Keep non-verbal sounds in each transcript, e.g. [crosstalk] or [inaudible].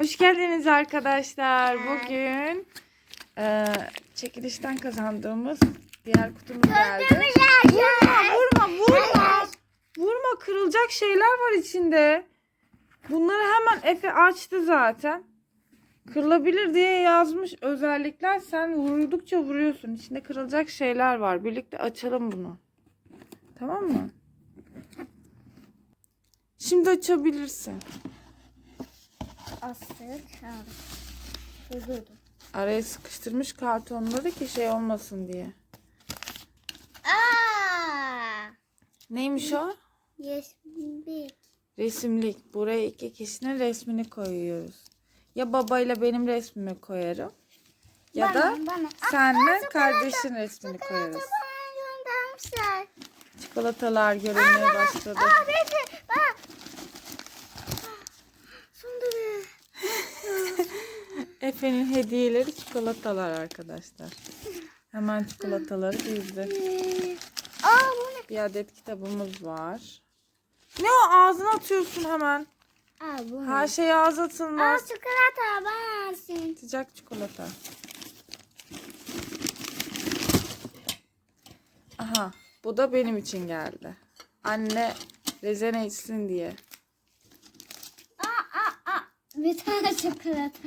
Hoş geldiniz arkadaşlar. Bugün e, çekilişten kazandığımız diğer kutumuz geldi. Vurma, vurma, vurma. Vurma, kırılacak şeyler var içinde. Bunları hemen Efe açtı zaten. Kırılabilir diye yazmış özellikler. Sen vurdukça vuruyorsun. İçinde kırılacak şeyler var. Birlikte açalım bunu. Tamam mı? Şimdi açabilirsin. Astık. Huzurdu. Araya sıkıştırmış kartonları ki şey olmasın diye. Aa! Neymiş o? Yeşillik. Resimlik. Buraya iki kişinin resmini koyuyoruz. Ya babayla benim resmimi koyarım. Ya da Bana, bana. senle kardeşin resmini koyarız. Bana göndermişler. Çikolatalar görünmeye başladı. Aa bekle. Efe'nin hediyeleri çikolatalar arkadaşlar. Hemen çikolataları dizdi. Aa bu ne? Bir adet kitabımız var. Ne o ağzına atıyorsun hemen. Aa bu Her şey ağza Aa atılmaz. çikolata ben alsın. Sıcak çikolata. Aha, bu da benim için geldi. Anne rezene içsin diye. Aa aa aa. Bir tane çikolata.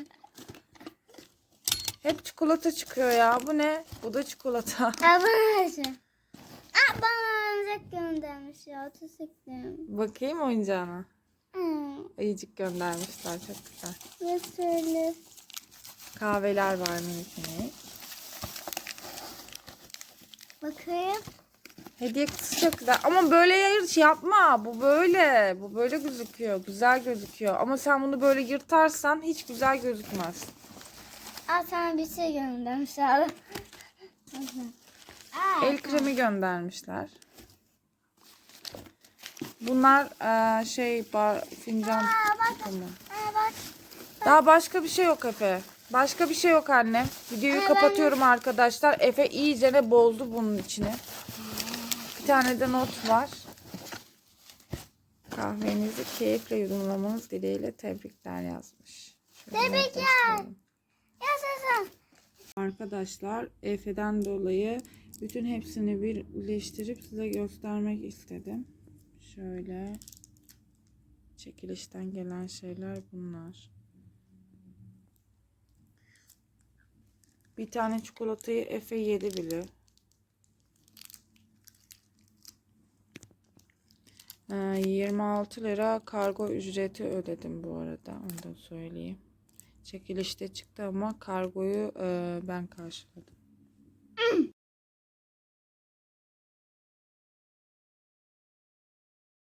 Hep çikolata çıkıyor ya. Bu ne? Bu da çikolata. [laughs] Bana alsın. Aa bana oyuncak göndermiş ya. Teşekkür Bakayım oyuncağına. ederim. Ayıcık göndermişler. Çok güzel. Ve söyle. Kahveler var minik. Bakayım. Hediye kutusu çok güzel. Ama böyle yayır şey yapma. Bu böyle. Bu böyle gözüküyor. Güzel gözüküyor. Ama sen bunu böyle yırtarsan hiç güzel gözükmez. Aa sana bir şey göndermiş abi. [laughs] Aa, El kremi göndermişler. Bunlar eee, şey bar, fincan Aa, bak. takımı. Aa, bak. Daha başka bir şey yok Efe. Başka bir şey yok annem. Videoyu Aa, kapatıyorum arkadaşlar. Efe iyice ne bozdu bunun içine. Bir tane de not var. Kahvenizi keyifle yudumlamanız dileğiyle tebrikler yazmış. Şöyle Tebrikler. Arkadaşlar Efe'den dolayı bütün hepsini birleştirip size göstermek istedim. Şöyle çekilişten gelen şeyler bunlar. Bir tane çikolatayı Efe yedi bile. Ee, 26 lira kargo ücreti ödedim bu arada. Onu da söyleyeyim. Çekilişte çıktı ama kargoyu e, ben karşıladım.